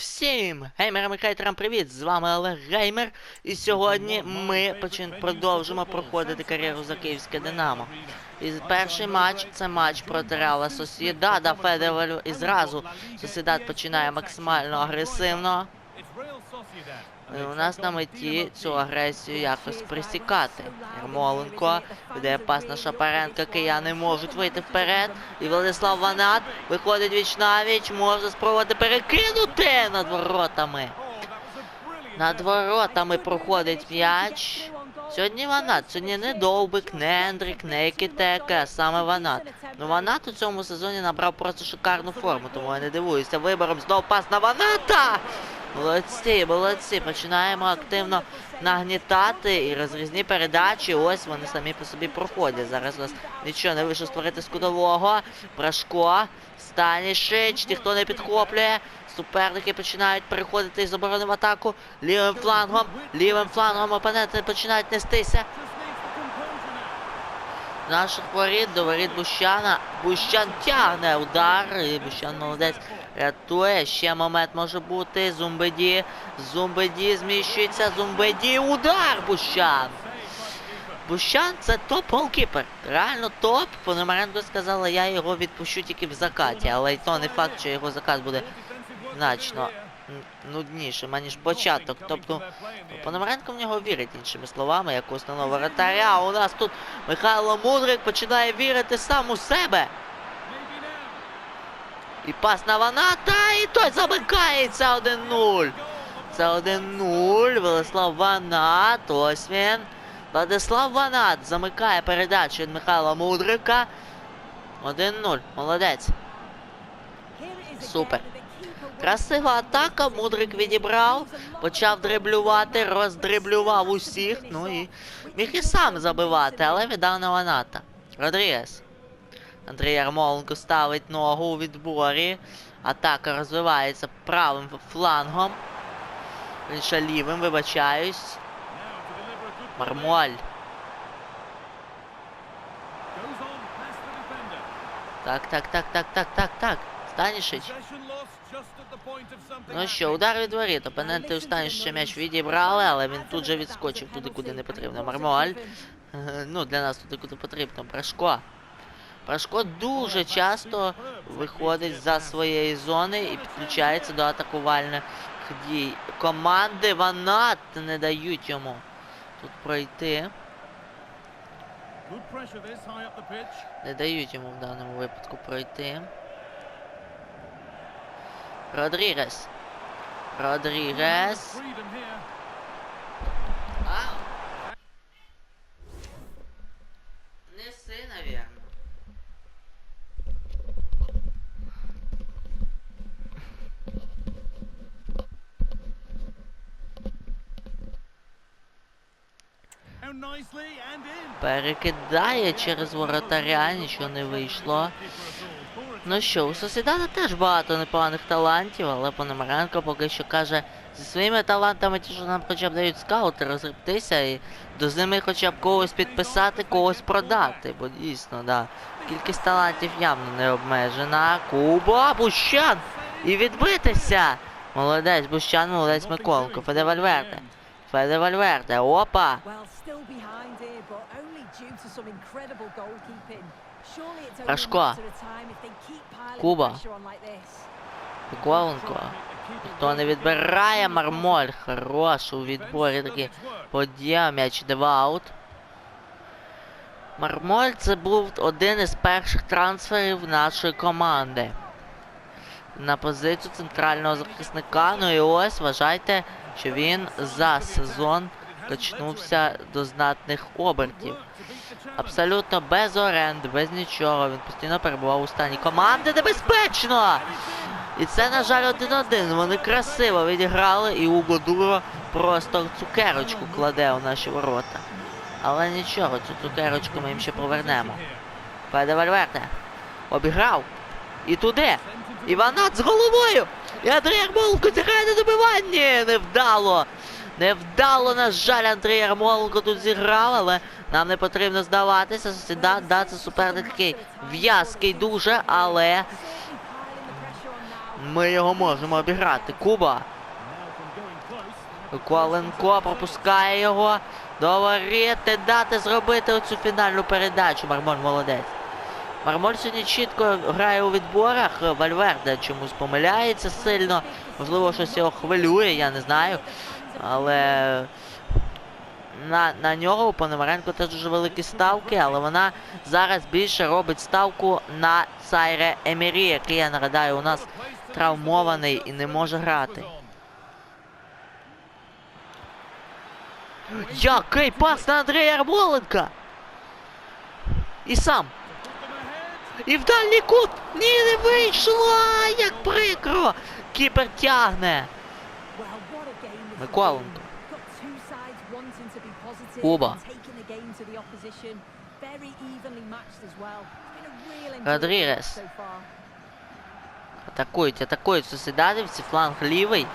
Всім геймерам і хейтерам привіт! З вами Олег Геймер. І сьогодні ми почин... продовжимо проходити кар'єру за київське Динамо. І перший матч це матч проти Реала Сосідада Федералю. І зразу Сосідад починає максимально агресивно. І у нас на меті цю агресію якось присікати. Ярмоленко веде пас на Шапаренка, кияни можуть вийти вперед. І Владислав Ванат виходить віч навіч, може спробувати перекинути над воротами. Над воротами проходить м'яч. Сьогодні Ванат, сьогодні не Довбик, не Ендрік, не Екітека, а саме Ванат. Ну Ванат у цьому сезоні набрав просто шикарну форму, тому я не дивуюся. Вибором знов пас на Ваната! Молодці, молодці. Починаємо активно нагнітати і розрізні передачі. Ось вони самі по собі проходять. Зараз у нас нічого не вийшло створити з кудового. Брашко, Станішич, ніхто не підхоплює. Суперники починають переходити із оборони в атаку лівим флангом. Лівим флангом опоненти починають нестися. Наших воріт до воріт Бущана. Бущан тягне удар. І Бущан молодець рятує. Ще момент може бути. Зумбеді. Зумбеді зміщується. Зумбеді. Удар Бущан. Бущан це топ-голкіпер. Реально топ. Пономаренко сказала, я його відпущу тільки в закаті. Але й то не факт, що його закат буде значно нуднішим, аніж початок. Тобто Пономаренко в нього вірить, іншими словами, як основного воротаря. А у нас тут Михайло Мудрик починає вірити сам у себе. І пас на Ваната, і той замикається 1-0. Це 1-0. Владислав Ванат. Ось він. Владислав Ванат замикає передачу від Михайла Мудрика. 1-0. Молодець. Супер. Красива атака, Мудрик відібрав, почав дриблювати, роздриблював усіх, ну і міг і сам забивати, але віддав на Ваната. Родрігес. Андрій Ярмоленко ставить ногу у відборі. Атака розвивається правим флангом. Ще лівим, вибачаюсь. Мармуаль. Так, так, так, так, так, так, так. Станішич. Ну що, удар від воріт. Опоненти у Станішича м'яч відібрали, але він тут же відскочив туди, куди не потрібно. Мармуаль. Ну, для нас туди, куди потрібно. Прашко. Прашко дуже часто виходить за своєї зони і підключається до атакувальних дій. Команди Ванат не дають йому тут пройти. Не дають йому в даному випадку пройти. Родрігес. Родрігес. Перекидає через воротаря, нічого не вийшло. Ну що, у Сосідана теж багато непоганих талантів, але Пономаренко поки що каже, зі своїми талантами ті, що нам хоча б дають скаути, розгребтися і до зими хоча б когось підписати, когось продати. Бо дійсно, да. Кількість талантів явно не обмежена. Куба, Бущан! І відбитися! Молодець, Бущан, молодець Миколенко. Феде Вальверде. Феде Вальверде, опа! Рашко. Куба. Миколенко. Ніхто не відбирає мармоль. Хорош у відборі такий подія, м'яч йде аут. Мармоль це був один із перших трансферів нашої команди. На позицію центрального захисника. Ну і ось вважайте, що він за сезон качнувся до знатних обертів. Абсолютно без оренди, без нічого. Він постійно перебував у стані команди небезпечно! І це, на жаль, один-один. Вони красиво відіграли, і Уго Дуро просто цукерочку кладе у наші ворота. Але нічого, цю цукерочку ми їм ще повернемо. Феде Вальверде. Обіграв. І туди. Іванат з головою. І Андрій Ярмоленко зіграє на добиванні. Невдало. Невдало, на жаль, Андрій Ярмоленко тут зіграв, але нам не потрібно здаватися. Да, да, це суперник такий в'язкий дуже, але Ми його можемо обіграти. Куба. Коленко пропускає його. Говорити, дати зробити оцю фінальну передачу. Мармоль молодець. Мармоль сьогодні чітко грає у відборах. Вальверде чомусь помиляється сильно. Можливо, щось його хвилює, я не знаю. Але на, на нього у Пономаренко теж дуже великі ставки, але вона зараз більше робить ставку на Сайре Емірі, який, я нагадаю, у нас травмований і не може грати. Який пас на Андрія Ярмоленка! І сам. І в дальній кут! Ні, не вийшла! Як прикро! Кіпер тягне! Миколенко. Куба. Родрігес. Атакують, атакують сусідадівці, фланг лівий.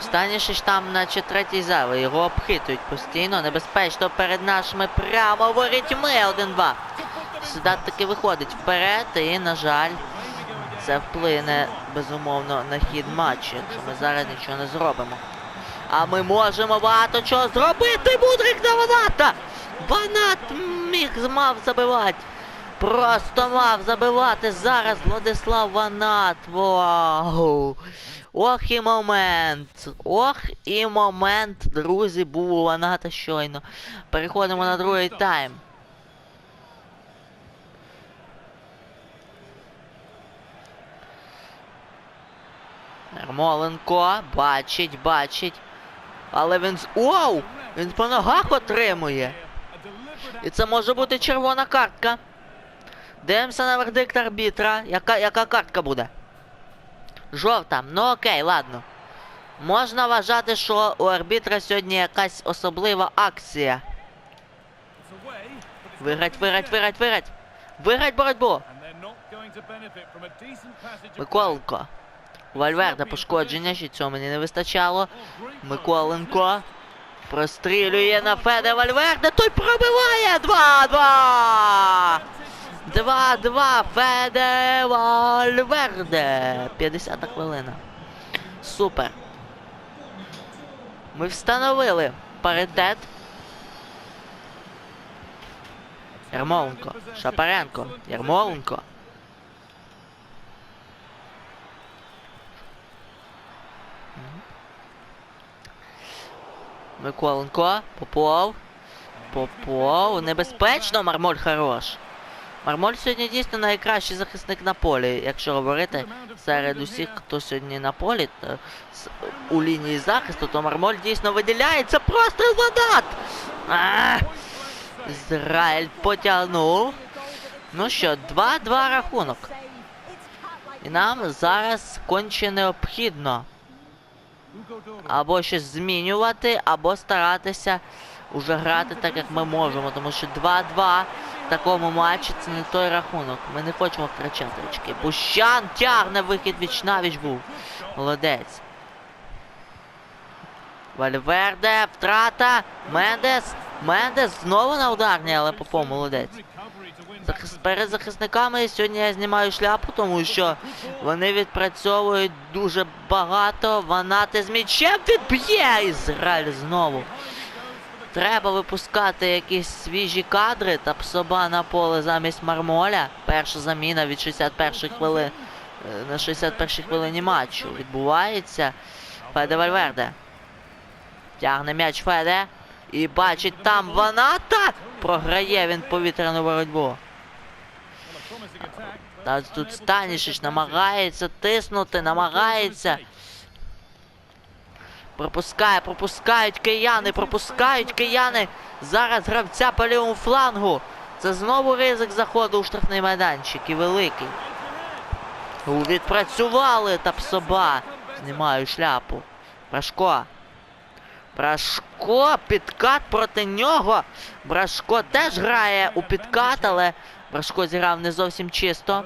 Станішич там, наче третій зайвий. Його обхитують постійно, небезпечно перед нашими прямо ворітьми 1-2. Сюди таки виходить вперед і, на жаль, це вплине безумовно на хід матчу, якщо ми зараз нічого не зробимо. А ми можемо багато чого зробити, Мудрик на Ваната! Ванат міг мав забивати. Просто мав забивати зараз Владислав Ванат. Вау! Ох і момент! Ох і момент, друзі, був у Ваната щойно. Переходимо на другий тайм. Ярмоленко бачить, бачить. Але він з. Оу! Він по ногах отримує. І це може бути червона картка. Дивимося на вердикт арбітра. Яка, яка картка буде? Жовта. Ну окей, ладно. Можна вважати, що у арбітра сьогодні якась особлива акція. Виграть, виграть, виграть, виграть. Виграть боротьбу. Миколенко. Вальверде пошкодження, ще цього мені не вистачало. Миколенко. Прострілює на Феде Вальверде. Той пробиває! 2-2! 2-2 Феде Вальверде. 50 хвилина. Супер. Ми встановили паритет. Ярмоленко. Шапаренко. Ярмоленко. Миколенко. Попов. Попов. Небезпечно, Мармоль хорош. Мармоль сьогодні дійсно найкращий захисник на полі, якщо говорити серед усіх, хто сьогодні на полі с- у лінії захисту, то Мармоль дійсно виділяється. Просто Ванат! А! Ізраїль потягнув. Ну що, 2-2 рахунок. І нам зараз конче необхідно або щось змінювати, або старатися уже грати так, як ми можемо. Тому що 2-2 в такому матчі це не той рахунок. Ми не хочемо втрачати очки. Бущан тягне вихід віч навіч був. Молодець. Вальверде, втрата. Мендес. Мендес знову на ударні, але Попов молодець. Перед захисниками сьогодні я знімаю шляпу, тому що вони відпрацьовують дуже багато. Ванати з м'ячем відб'є Ізраїль знову. Треба випускати якісь свіжі кадри та псоба на поле замість мармоля. Перша заміна від 61 хвилин е, на 61-й хвилині матчу відбувається. Феде Вальверде. Тягне м'яч Феде. І бачить там Ваната. Програє він повітряну боротьбу. Та тут Станішич намагається тиснути, намагається. Пропускає, пропускають кияни, пропускають кияни. Зараз гравця по лівому флангу. Це знову ризик заходу у штрафний майданчик і великий. Відпрацювали та псоба. Знімаю шляпу. Брашко. Брашко, підкат проти нього. Брашко теж грає у підкат, але Брашко зіграв не зовсім чисто.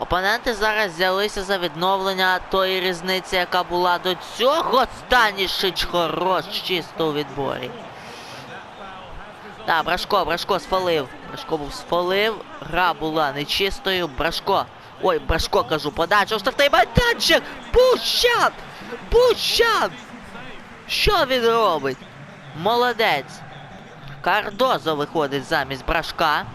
Опоненти зараз взялися за відновлення тої різниці, яка була до цього. Станішич хорош чисто у відборі. Так, Брашко, Брашко сфалив. Брашко був сфалив. Гра була нечистою. Брашко. Ой, Брашко кажу, подача у штрафний майданчик! Бущан! Бущан! Що він робить? Молодець. Кардозо виходить замість Брашка.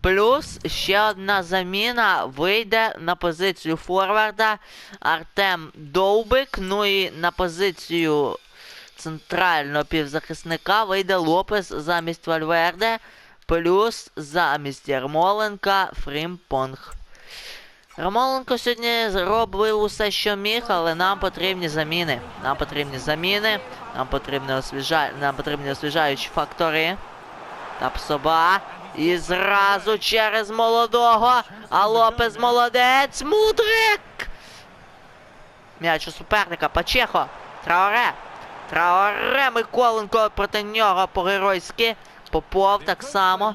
Плюс ще одна заміна вийде на позицію форварда Артем Довбик. Ну і на позицію центрального півзахисника вийде Лопес замість Вальверде. Плюс замість Ярмоленка Фрімпонг. Ярмоленко сьогодні зробив усе, що міг, але нам потрібні заміни. Нам потрібні заміни, нам потрібні, освіжа... нам потрібні освіжаючі фактори. Тапсоба. І зразу через молодого. А Лопес молодець. Мудрик! М'яч у суперника. Пачехо. Траоре. Траоре Миколенко проти нього по-геройськи. Попов так само.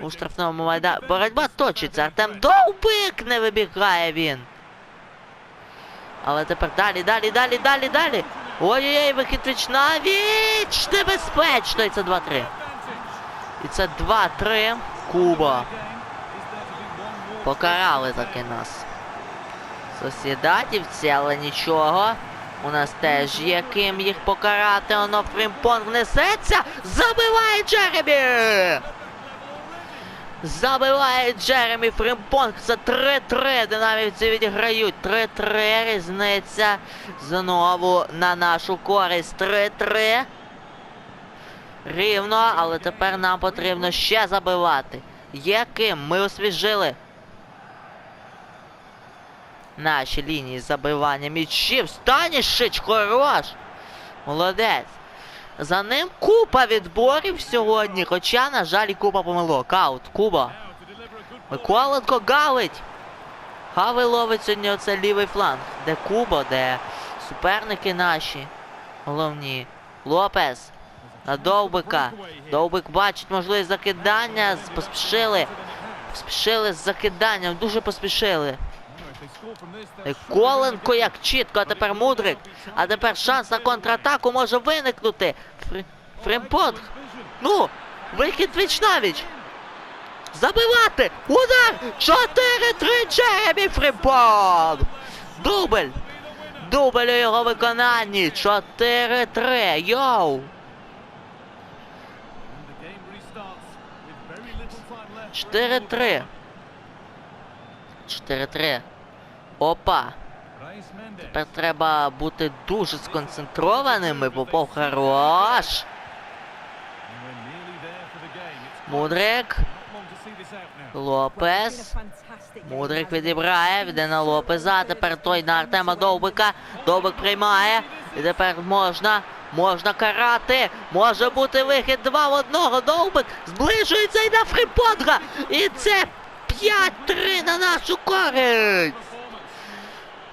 У штрафному майдані. Боротьба точиться. Артем Довбик не вибігає він. Але тепер далі, далі, далі, далі, далі. Ой-ой-ой, вихід віч на! Небезпечно! І це 2-3. І це 2-3. Куба. Покарали таки нас. Сосідатівці, але нічого. У нас теж є ким їх покарати. Оно Фрімпонг внесеться. Забиває Джеремі! Забиває Джеремі Фрімпонг. Це 3-3. Динамівці відіграють. 3-3. Різниця знову на нашу користь. 3-3. Рівно, але тепер нам потрібно ще забивати. Є ким? Ми освіжили. Наші лінії забивання м'ячів. Станішич хорош! Молодець. За ним купа відборів сьогодні, хоча, на жаль, купа помилок. Аут, Куба. Миколенко гавить. Гавий ловить сьогодні оце лівий фланг. Де Куба, де суперники наші. Головні. Лопес. На Довбика. Довбик бачить можливість закидання. Поспішили. Поспішили з закиданням. Дуже поспішили. Коленко як чітко, а тепер Мудрик. А тепер шанс на контратаку може виникнути. Фр... Фримпонг. Ну, вихід віч. Забивати! Удар! 4-3 Джеремі Фримпонг! Дубль! Дубль у його виконанні! 4-3! Йоу! 4-3. 4-3. Опа! Тепер треба бути дуже сконцентрованими, Попов хорош! Мудрик. Лопес. Мудрик відібрає, йде на Лопеза, тепер той на Артема Довбика. Довбик приймає. І тепер можна, можна карати. Може бути вихід 2 в одного. Довбик зближується і на Фріпонга. І це 5-3 на нашу користь.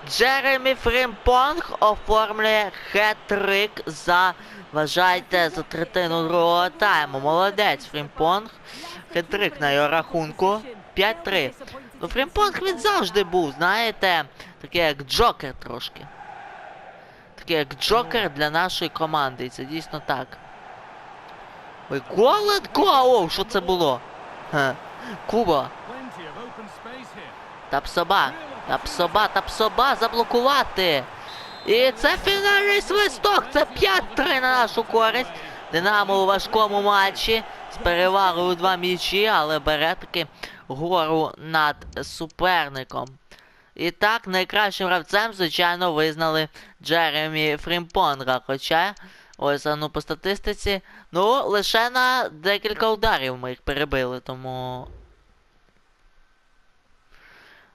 Джеремі Фрімпонг оформлює хет-трик за, вважайте, за третину другого тайму. Молодець Фрімпонг. Хет-трик на його рахунку. 5-3. Ну, Фрімпонг він завжди був, знаєте, такий як Джокер трошки. Такий як Джокер для нашої команди. І це дійсно так. Ой, Коленко! О, що це було? Ха. Куба. Тапсоба. Тапсоба, тапсоба, заблокувати. І це фінальний свисток. Це 5-3 на нашу користь. Динамо у важкому матчі з перевагою два м'ячі, але бере таки гору над суперником. І так, найкращим гравцем, звичайно, визнали Джеремі Фрімпонга. Хоча, ось ну по статистиці, ну, лише на декілька ударів ми їх перебили, тому.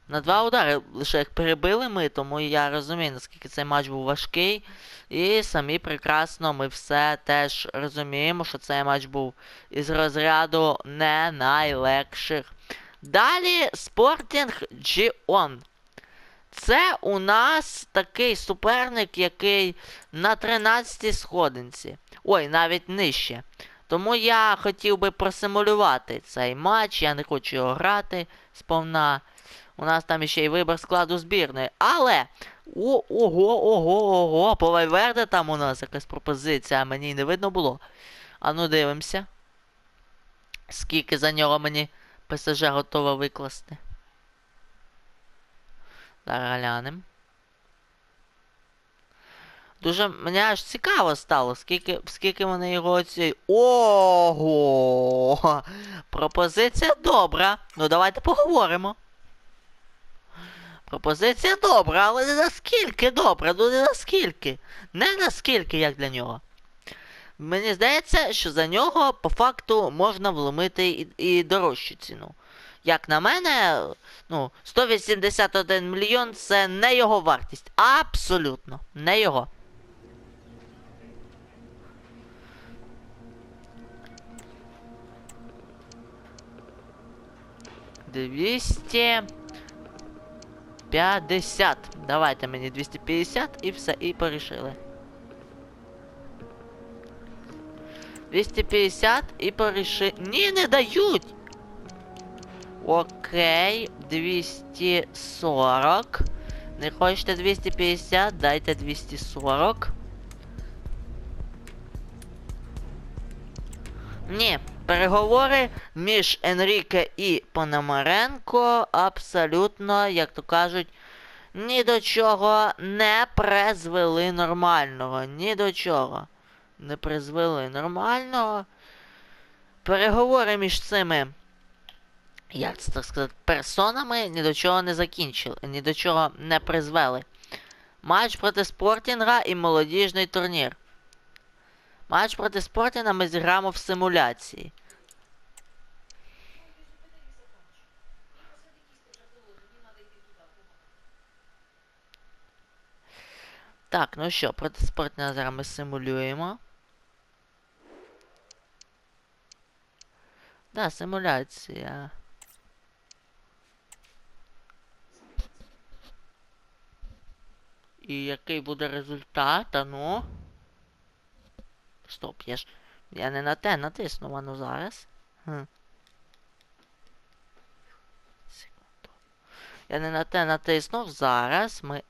На два удари лише їх перебили ми, тому я розумію, наскільки цей матч був важкий. І самі прекрасно ми все теж розуміємо, що цей матч був із розряду не найлегших. Далі Спортінг Джіон. Це у нас такий суперник, який на 13-й сходинці. Ой, навіть нижче. Тому я хотів би просимулювати цей матч, я не хочу його грати сповна. У нас там ще й вибір складу збірної. Але. О, ого, ого, ого, по Вайверде там у нас якась пропозиція, мені не видно було. А ну дивимося. Скільки за нього мені ПСЖ готова викласти. Зараз глянем. Дуже мені аж цікаво стало, скільки, скільки вони його оці. Ого! Пропозиція добра. Ну давайте поговоримо. Пропозиція добра, але не наскільки добра, ну не наскільки. Не наскільки, як для нього. Мені здається, що за нього по факту можна вломити і, і дорожчу ціну. Як на мене, ну, 181 мільйон це не його вартість. Абсолютно. Не його. Двісті п'ятдесят. Давайте мені 250 і все, і порішили. 250 і поріши. Ні, не дають! Окей, 240. Не хочете 250, дайте 240. Ні, переговори між Енріке і Пономаренко абсолютно, як то кажуть, ні до чого не призвели нормального. Ні до чого. Не призвели нормального. Переговори між цими як це так сказати, персонами ні до чого не закінчили, ні до чого не призвели. Матч проти Спортінга і молодіжний турнір. Матч проти Спортінга ми зіграємо в симуляції. Так, ну що, проти Спортінга зараз ми симулюємо. Да, симуляція. І який буде результат? А ну. Стоп, я ж. Я не на те натиснув, а ну зараз. Хм. Секунду. Я не на те натиснув. Зараз ми.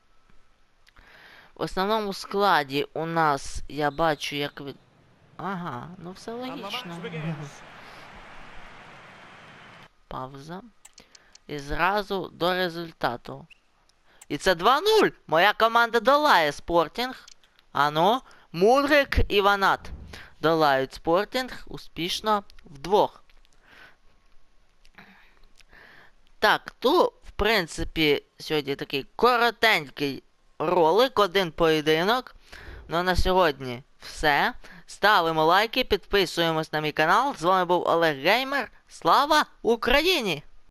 В основному складі у нас я бачу, як ви. Ага, ну все логічно. Пауза. І зразу до результату. І це 2-0. Моя команда долає Спортінг. Ану, Мудрик і Ванат. Долають Спортінг успішно вдвох. Так, тут, в принципі, сьогодні такий коротенький ролик, один поєдинок. Ну на сьогодні все. Ставимо лайки, підписуємось на мій канал. З вами був Олег Геймер. Слава Україні!